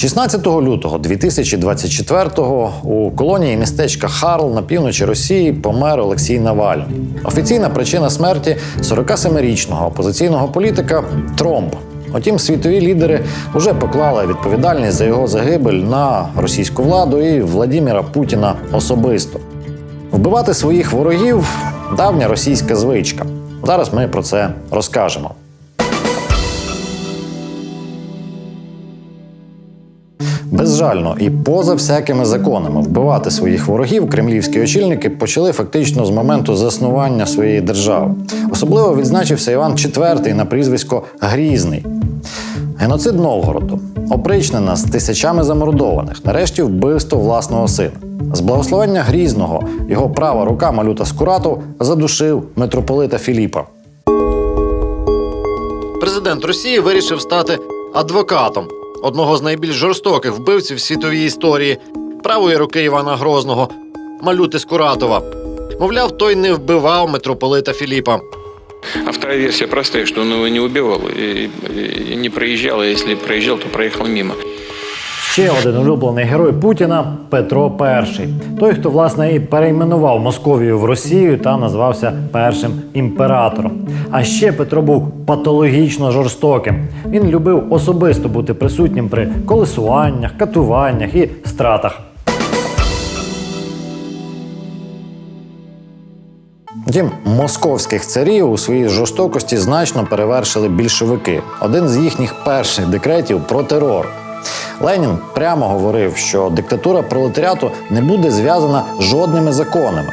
16 лютого 2024-го у колонії містечка Харл на півночі Росії помер Олексій Наваль. Офіційна причина смерті 47-річного опозиційного політика тромб. Утім, світові лідери вже поклали відповідальність за його загибель на російську владу і Владіміра Путіна особисто. Вбивати своїх ворогів давня російська звичка. Зараз ми про це розкажемо. Безжально і поза всякими законами вбивати своїх ворогів кремлівські очільники почали фактично з моменту заснування своєї держави. Особливо відзначився Іван IV на прізвисько Грізний. Геноцид Новгороду, опричнена з тисячами замордованих, нарешті вбивство власного сина. З благословення Грізного його права рука Малюта Скуратов задушив митрополита Філіпа. Президент Росії вирішив стати адвокатом одного з найбільш жорстоких вбивців світовій історії правої руки Івана Грозного Малюти Скуратова. Мовляв, той не вбивав митрополита Філіпа. А вторая версия простая, что он его не убивал и, и не проезжал, а если проезжал, то проехал мимо. Ще один улюблений герой Путіна Петро І. Той, хто власне і перейменував Московію в Росію та назвався першим імператором. А ще Петро був патологічно жорстоким. Він любив особисто бути присутнім при колесуваннях, катуваннях і стратах. Втім, московських царів у своїй жорстокості значно перевершили більшовики. Один з їхніх перших декретів про терор. Ленін прямо говорив, що диктатура пролетаріату не буде зв'язана жодними законами.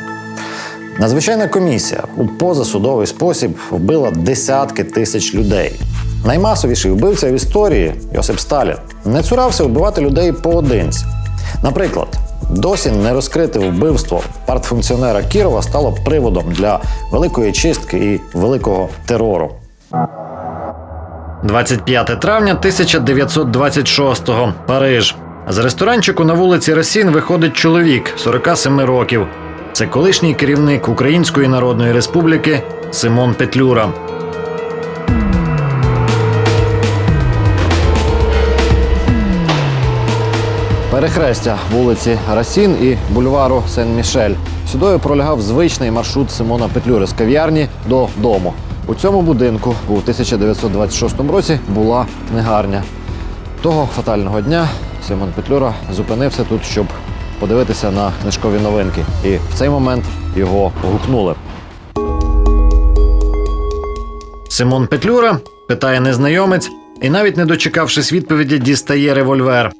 Надзвичайна комісія у позасудовий спосіб вбила десятки тисяч людей. Наймасовіший вбивця в історії Йосип Сталін не цурався вбивати людей поодинці. Наприклад, досі не розкрите вбивство партфункціонера Кірова стало приводом для великої чистки і великого терору. 25 травня 1926-го. Париж. З ресторанчику на вулиці Ресін виходить чоловік 47 років. Це колишній керівник Української Народної Республіки Симон Петлюра. Перехрестя вулиці Расін і бульвару Сен-Мішель. Сюдою пролягав звичний маршрут Симона Петлюри з кав'ярні до дому. У цьому будинку у 1926 році була книгарня. Того фатального дня Симон Петлюра зупинився тут, щоб подивитися на книжкові новинки. І в цей момент його гукнули. Симон Петлюра питає незнайомець і, навіть не дочекавшись відповіді, дістає револьвер.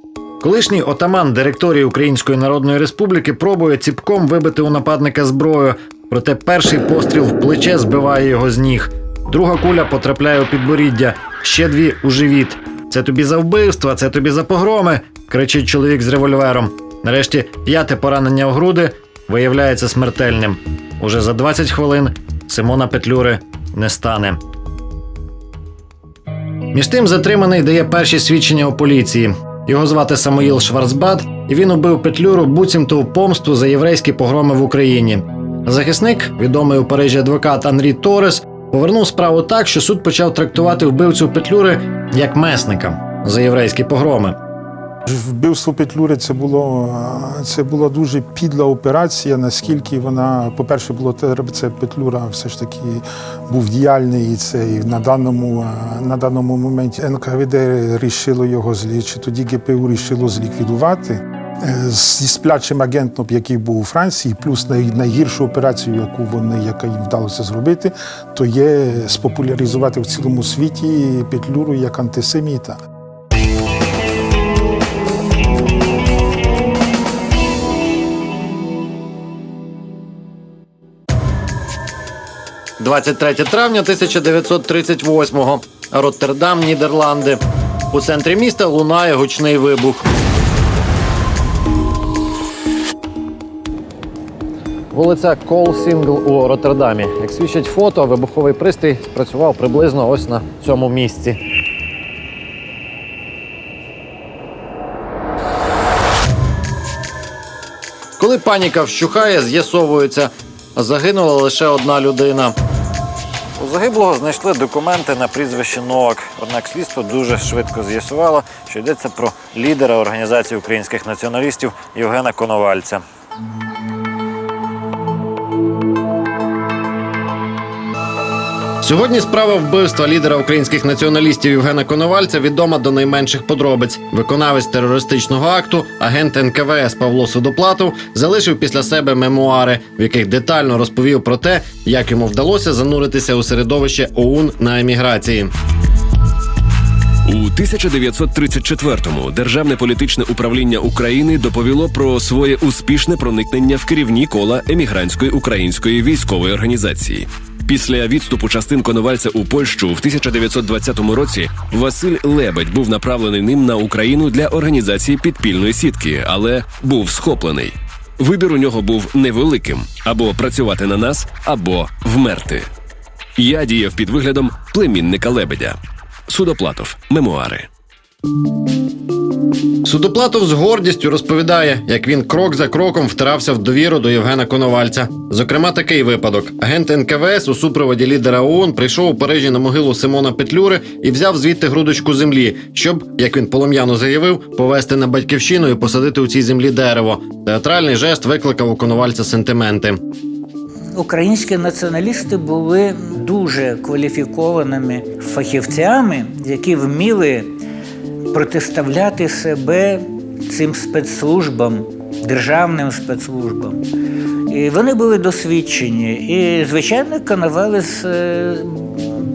Колишній отаман директорії Української Народної Республіки пробує ціпком вибити у нападника зброю, проте перший постріл в плече збиває його з ніг. Друга куля потрапляє у підборіддя, ще дві у живіт. Це тобі за вбивство, це тобі за погроми, кричить чоловік з револьвером. Нарешті п'яте поранення у груди виявляється смертельним. Уже за 20 хвилин Симона Петлюри не стане. Між тим затриманий дає перші свідчення у поліції. Його звати Самуїл Шварцбат, і він убив Петлюру буцімто у помсту за єврейські погроми в Україні. Захисник, відомий у Парижі адвокат Анрі Торес, повернув справу так, що суд почав трактувати вбивцю Петлюри як месника за єврейські погроми. Вбивство Петлюри це було це була дуже підла операція. Наскільки вона, по-перше, було це Петлюра все ж таки був діяльний, і це і на даному на даному моменті НКВД рішило його злі, тоді ГПУ рішило зліквідувати. Е, Зі сплячим агентом, який був у Франції, плюс найгіршу операцію, яку вони, яка їм вдалося зробити, то є спопуляризувати в цілому світі Петлюру як антисеміта. 23 травня 1938-го. Роттердам, Нідерланди. У центрі міста лунає гучний вибух. Вулиця Кол Сінгл у Роттердамі. Як свідчать фото, вибуховий пристрій спрацював приблизно ось на цьому місці. Коли паніка вщухає, з'ясовується, загинула лише одна людина. У загиблого знайшли документи на прізвище Новак. Однак слідство дуже швидко з'ясувало, що йдеться про лідера організації українських націоналістів Євгена Коновальця. Сьогодні справа вбивства лідера українських націоналістів Євгена Коновальця відома до найменших подробиць. Виконавець терористичного акту, агент НКВС Павло Судоплатов залишив після себе мемуари, в яких детально розповів про те, як йому вдалося зануритися у середовище ОУН на еміграції. У 1934-му Державне політичне управління України доповіло про своє успішне проникнення в керівні кола емігрантської української військової організації. Після відступу частин Коновальця у Польщу в 1920 році Василь Лебедь був направлений ним на Україну для організації підпільної сітки, але був схоплений. Вибір у нього був невеликим: або працювати на нас, або вмерти. Я діяв під виглядом племінника Лебедя. Судоплатов. Мемуари. Судоплатов з гордістю розповідає, як він крок за кроком втирався в довіру до Євгена Коновальця. Зокрема, такий випадок: агент НКВС у супроводі лідера ООН прийшов у Парижі на могилу Симона Петлюри і взяв звідти грудочку землі, щоб, як він полум'яно заявив, повести на батьківщину і посадити у цій землі дерево. Театральний жест викликав у Коновальця сентименти. Українські націоналісти були дуже кваліфікованими фахівцями, які вміли протиставляти себе цим спецслужбам, державним спецслужбам. І вони були досвідчені. І, звичайно, Коновалець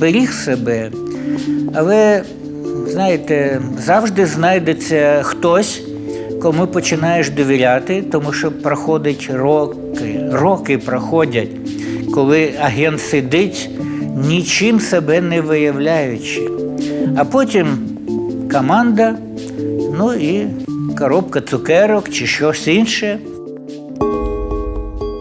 беріг себе. Але, знаєте, завжди знайдеться хтось, кому починаєш довіряти, тому що проходять роки, роки проходять, коли агент сидить, нічим себе не виявляючи. А потім команда, ну і коробка цукерок чи щось інше.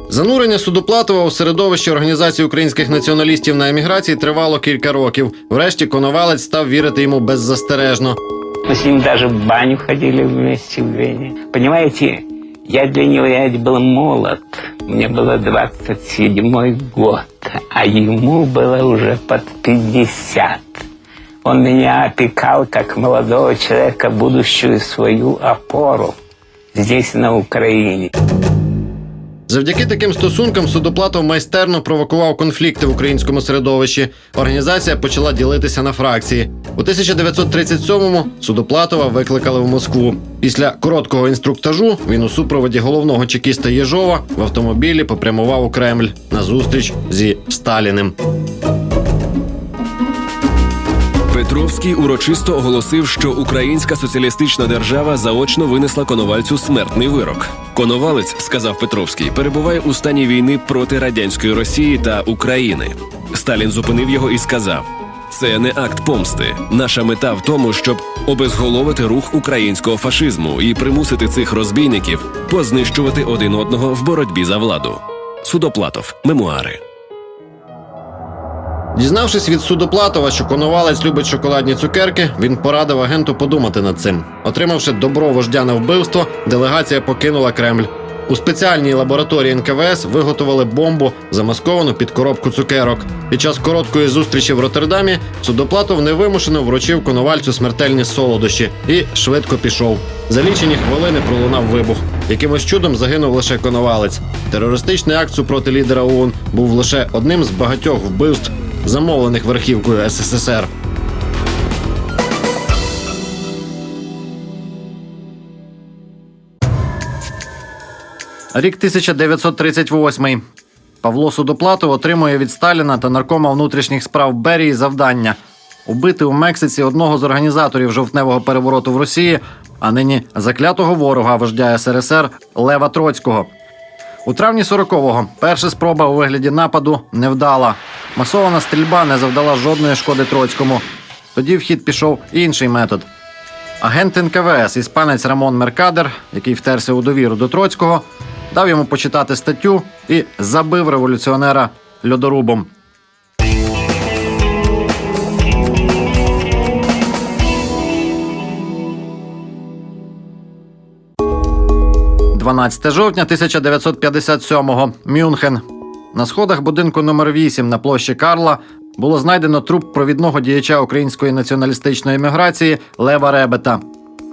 Занурення Судоплатова у середовище організації українських націоналістів на еміграції тривало кілька років. Врешті Коновалець став вірити йому беззастережно. Мы с ним даже в баню ходили вместе в Вене. Понимаете, я для него я ведь был молод. Мне было 27 год, а ему было уже под 50. Он меня опекал как молодого человека, будущую свою опору здесь, на Украине. Завдяки таким стосункам Судоплатов майстерно провокував конфлікти в українському середовищі. Організація почала ділитися на фракції. У 1937-му Судоплатова викликали в Москву. Після короткого інструктажу він у супроводі головного чекіста Єжова в автомобілі попрямував у Кремль на зустріч зі Сталіним. Петровський урочисто оголосив, що українська соціалістична держава заочно винесла коновальцю смертний вирок. Коновалець, сказав Петровський, перебуває у стані війни проти радянської Росії та України. Сталін зупинив його і сказав: це не акт помсти. Наша мета в тому, щоб обезголовити рух українського фашизму і примусити цих розбійників познищувати один одного в боротьбі за владу. Судоплатов, мемуари. Дізнавшись від Судоплатова, що Коновалець любить шоколадні цукерки, він порадив агенту подумати над цим. Отримавши добро вождя на вбивство, делегація покинула Кремль. У спеціальній лабораторії НКВС виготовили бомбу, замасковану під коробку цукерок. Під час короткої зустрічі в Роттердамі Судоплатов невимушено вручив Коновальцю смертельні солодощі і швидко пішов. За лічені хвилини пролунав вибух. Якимось чудом загинув лише Коновалець. Терористичний акт супроти лідера ОУН був лише одним з багатьох вбивств, замовлених верхівкою СССР. Рік 1938. Павло Судоплатов отримує від Сталіна та наркома внутрішніх справ Берії завдання убити у Мексиці одного з організаторів жовтневого перевороту в Росії, а нині заклятого ворога вождя СРСР Лева Троцького. У травні 40-го перша спроба у вигляді нападу невдала. Масована стрільба не завдала жодної шкоди Троцькому. Тоді в хід пішов інший метод. Агент НКВС, іспанець Рамон Меркадер, який втерся у довіру до Троцького, дав йому почитати статтю і забив революціонера льодорубом. – 12 жовтня 1957-го. Мюнхен. На сходах будинку номер 8 на площі Карла було знайдено труп провідного діяча української націоналістичної еміграції Лева Ребета.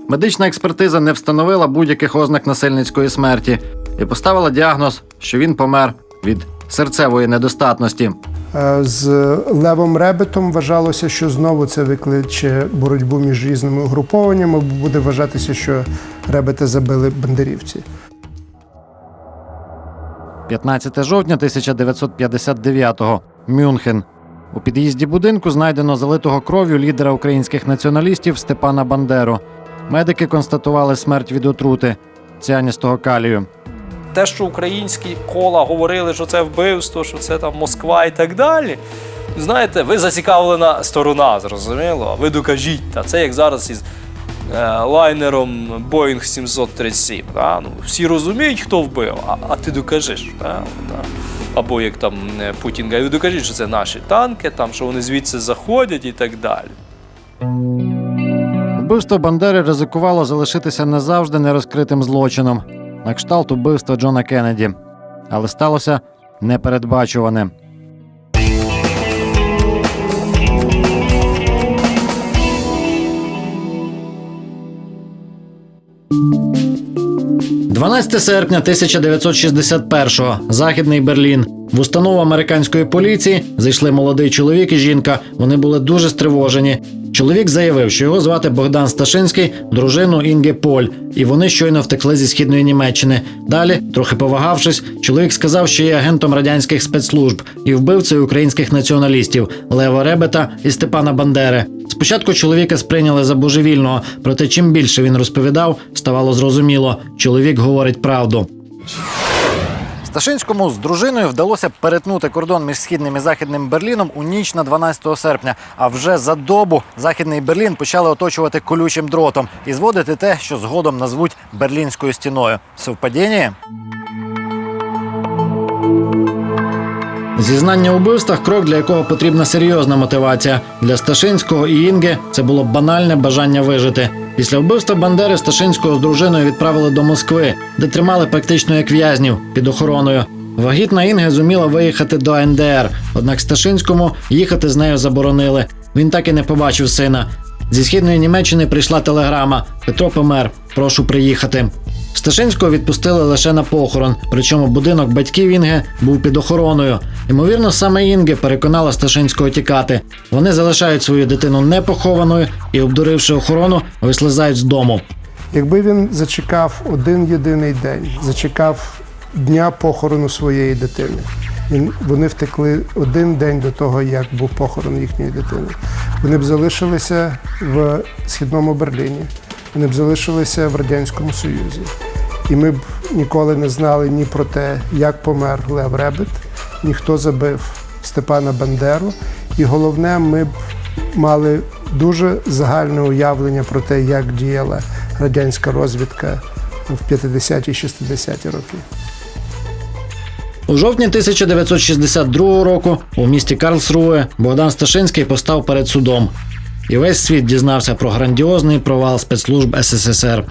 Медична експертиза не встановила будь-яких ознак насильницької смерті і поставила діагноз, що він помер від серцевої недостатності. Е, З Левом Ребетом вважалося, що знову це викличе боротьбу між різними угрупованнями, бо буде вважатися, що Ребета забили бандерівці. 15 жовтня 1959-го. Мюнхен. У під'їзді будинку знайдено залитого кров'ю лідера українських націоналістів Степана Бандеру. Медики констатували смерть від отрути ціаністого калію. Те, що українські кола говорили, що це вбивство, що це там Москва і так далі. Знаєте, ви зацікавлена сторона, зрозуміло. Ви докажіть, та це як зараз із е, лайнером Boeing 737. Да? Ну, всі розуміють, хто вбив, а, а ти докажеш. Да? Да. Або як там е, Путін каже, ви докажіть, що це наші танки, там, що вони звідси заходять і так далі. Вбивство Бандери ризикувало залишитися назавжди нерозкритим злочином, на кшталт убивства Джона Кеннеді. Але сталося непередбачуване. «12 серпня 1961-го. Західний Берлін. В установу американської поліції зайшли молодий чоловік і жінка. Вони були дуже стривожені. Чоловік заявив, що його звати Богдан Сташинський, дружину Інге Поль, і вони щойно втекли зі східної Німеччини. Далі, трохи повагавшись, чоловік сказав, що є агентом радянських спецслужб і вбивцею українських націоналістів Лева Ребета і Степана Бандери. Спочатку чоловіка сприйняли за божевільного, проте чим більше він розповідав, ставало зрозуміло, чоловік говорить правду. Сташинському з дружиною вдалося перетнути кордон між східним і західним Берліном у ніч на 12 серпня. А вже за добу західний Берлін почали оточувати колючим дротом і зводити те, що згодом назвуть берлінською стіною. Совпадіння? Зізнання у вбивствах крок, для якого потрібна серйозна мотивація. Для Сташинського і Інги це було банальне бажання вижити. Після вбивства Бандери Сташинського з дружиною відправили до Москви, де тримали практично як в'язнів під охороною. Вагітна Інга зуміла виїхати до НДР, однак Сташинському їхати з нею заборонили. Він так і не побачив сина. Зі східної Німеччини прийшла телеграма: Петро помер, прошу приїхати. Сташинського відпустили лише на похорон, причому будинок батьків Інги був під охороною. Ймовірно, саме Інге переконала Сташинського тікати. Вони залишають свою дитину непохованою і, обдуривши охорону, вислизають з дому. Якби він зачекав один єдиний день, зачекав дня похорону своєї дитини. Вони втекли один день до того, як був похорон їхньої дитини. Вони б залишилися в східному Берліні, вони б залишилися в Радянському Союзі. І ми б ніколи не знали ні про те, як помер Лев Ребет, ні хто забив Степана Бандеру. І головне, ми б мали дуже загальне уявлення про те, як діяла радянська розвідка в 50-ті 60-ті роки. У жовтні 1962 року у місті Карлсруе Богдан Сташинський постав перед судом. І весь світ дізнався про грандіозний провал спецслужб СССР.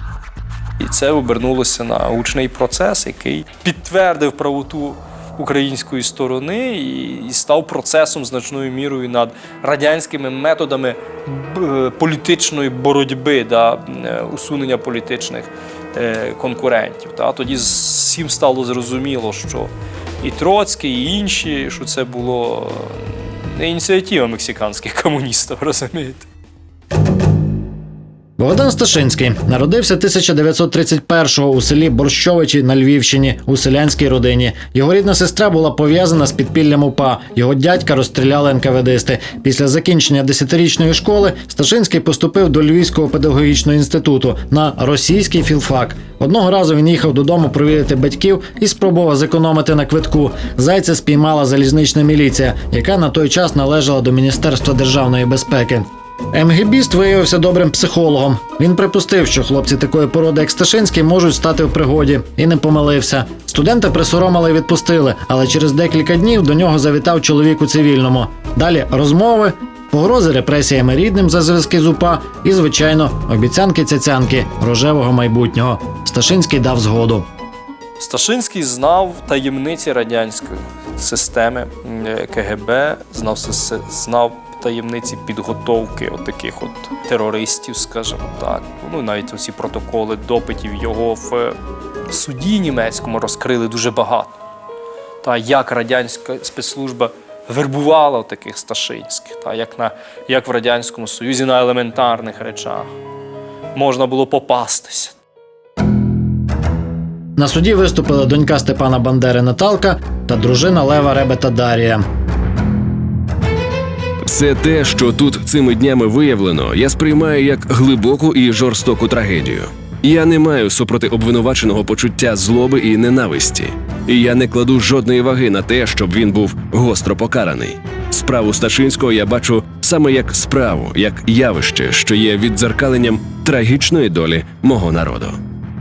І це обернулося на гучний процес, який підтвердив правоту української сторони і, став процесом значною мірою над радянськими методами політичної боротьби, да, е, усунення політичних е, конкурентів. Та. Тоді всім стало зрозуміло, що і Троцький, і інші, що це було не ініціатива мексиканських комуністів, розумієте. Богдан Сташинський народився 1931-го у селі Борщовичі на Львівщині у селянській родині. Його рідна сестра була пов'язана з підпіллям УПА. Його дядька розстріляли НКВДисти. Після закінчення десятирічної школи Сташинський поступив до Львівського педагогічного інституту на російський філфак. Одного разу він їхав додому провідати батьків і спробував зекономити на квитку. Зайця спіймала залізнична міліція, яка на той час належала до Міністерства державної безпеки. МГБіст виявився добрим психологом. Він припустив, що хлопці такої породи, як Сташинський, можуть стати в пригоді, і не помилився. Студента присоромили і відпустили, але через декілька днів до нього завітав чоловік у цивільному. Далі розмови, погрози репресіями рідним за зв'язки з УПА і, звичайно, обіцянки цяцянки рожевого майбутнього. Сташинський дав згоду. Сташинський знав таємниці радянської системи КГБ, знав, знав таємниці підготовки от таких от терористів, скажімо так. Ну, навіть оці протоколи допитів його в е, суді німецькому розкрили дуже багато. Та як радянська спецслужба вербувала таких сташинських, та як, на, як в Радянському Союзі на елементарних речах можна було попастися. На суді виступили донька Степана Бандери Наталка та дружина Лева Ребета Дарія. Все те, що тут цими днями виявлено, я сприймаю як глибоку і жорстоку трагедію. Я не маю супроти обвинуваченого почуття злоби і ненависті, і я не кладу жодної ваги на те, щоб він був гостро покараний. Справу Сташинського я бачу саме як справу, як явище, що є віддзеркаленням трагічної долі мого народу.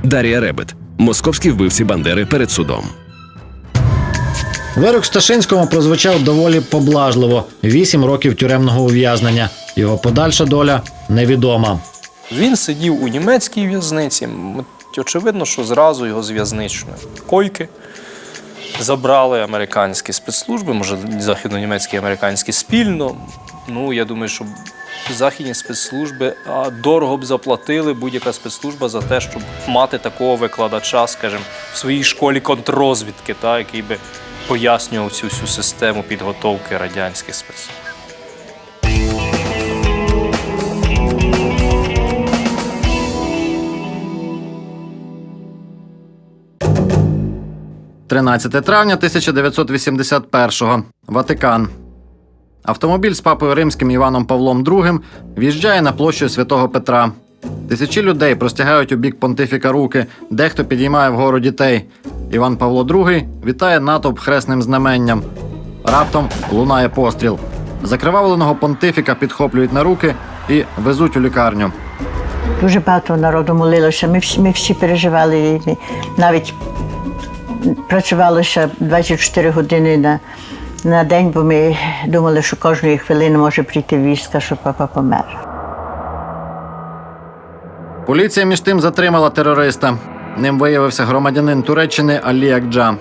Дар'я Ребет, московські вбивці Бандери перед судом. Вирок Сташинському прозвучав доволі поблажливо: вісім років тюремного ув'язнення. Його подальша доля невідома. Він сидів у німецькій в'язниці. Очевидно, що зразу його з в'язничної койки забрали американські спецслужби, може, західно-німецькі і американські спільно. Ну, я думаю, що західні спецслужби дорого б заплатили будь-яка спецслужба за те, щоб мати такого викладача, скажімо, в своїй школі контррозвідки, та, який би пояснював цю всю систему підготовки радянських спецслужб. 13 травня 1981-го. Ватикан. Автомобіль з папою римським Іваном Павлом II в'їжджає на площу Святого Петра. Тисячі людей простягають у бік понтифіка руки, дехто підіймає вгору дітей. Іван Павло II вітає натовп хресним знаменням. Раптом лунає постріл. Закривавленого понтифіка підхоплюють на руки і везуть у лікарню. Дуже багато народу молилося. Ми всі, ми всі переживали. Навіть працювали ще 24 години на, на день, бо ми думали, що кожної хвилини може прийти вістка, що папа помер. Поліція між тим затримала терориста. Ним виявився громадянин Туреччини Алі Акджа.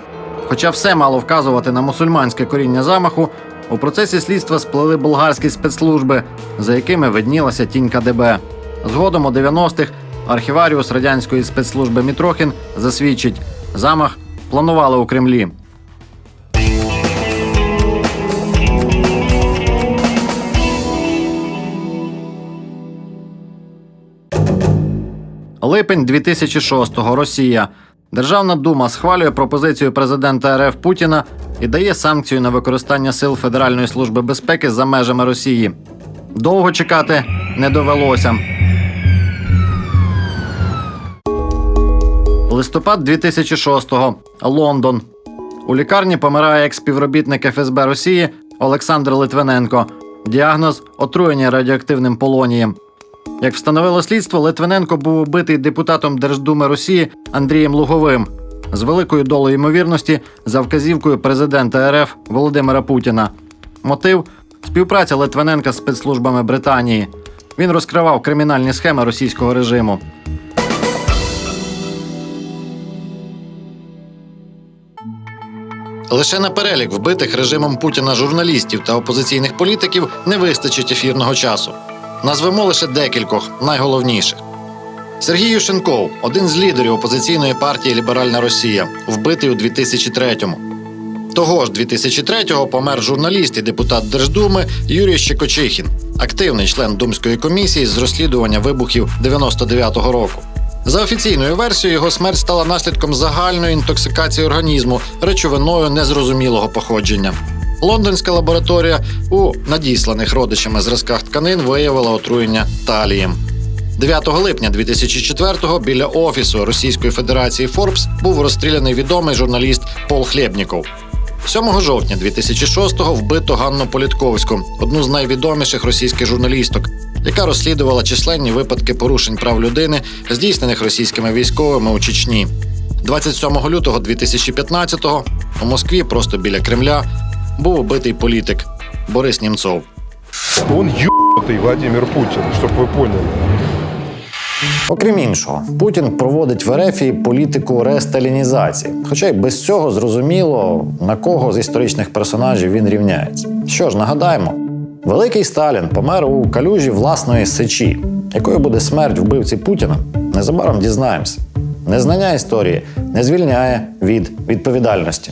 Хоча все мало вказувати на мусульманське коріння замаху, у процесі слідства сплели болгарські спецслужби, за якими виднілася тінь КДБ. Згодом у 90-х архіваріус радянської спецслужби Мітрохін засвідчить, замах планували у Кремлі. Липень 2006-го. Росія. Державна дума схвалює пропозицію президента РФ Путіна і дає санкцію на використання сил Федеральної служби безпеки за межами Росії. Довго чекати не довелося. Листопад 2006-го. Лондон. У лікарні помирає екс-співробітник ФСБ Росії Олександр Литвиненко. Діагноз отруєння радіоактивним полонієм. Як встановило слідство, Литвиненко був убитий депутатом Держдуми Росії Андрієм Луговим з великою долею ймовірності за вказівкою президента РФ Володимира Путіна. Мотив співпраця Литвиненка з спецслужбами Британії. Він розкривав кримінальні схеми російського режиму. Лише на перелік вбитих режимом Путіна журналістів та опозиційних політиків не вистачить ефірного часу. Назвемо лише декількох найголовніших. Сергій Юшенков, один з лідерів опозиційної партії Ліберальна Росія, вбитий у 2003-му. Того ж 2003-го помер журналіст і депутат Держдуми Юрій Щекочихін, активний член Думської комісії з розслідування вибухів 99-го року. За офіційною версією, його смерть стала наслідком загальної інтоксикації організму речовиною незрозумілого походження. Лондонська лабораторія у надісланих родичами зразках тканин виявила отруєння талієм. 9 липня 2004-го біля офісу Російської Федерації Форбс був розстріляний відомий журналіст Пол Хлєбніков. 7 жовтня 2006-го вбито Ганну Політковську, одну з найвідоміших російських журналісток, яка розслідувала численні випадки порушень прав людини, здійснених російськими військовими у Чечні. 27 лютого 2015-го у Москві, просто біля Кремля, був убитий політик Борис Німцов. Он ебанутый Владимир Путин, чтобы вы поняли. Окрім іншого, Путін проводить в Ерефії політику ресталінізації. Хоча й без цього зрозуміло, на кого з історичних персонажів він рівняється. Що ж, нагадаємо, великий Сталін помер у калюжі власної сечі. Якою буде смерть вбивці Путіна? Незабаром дізнаємося. Незнання історії не звільняє від відповідальності.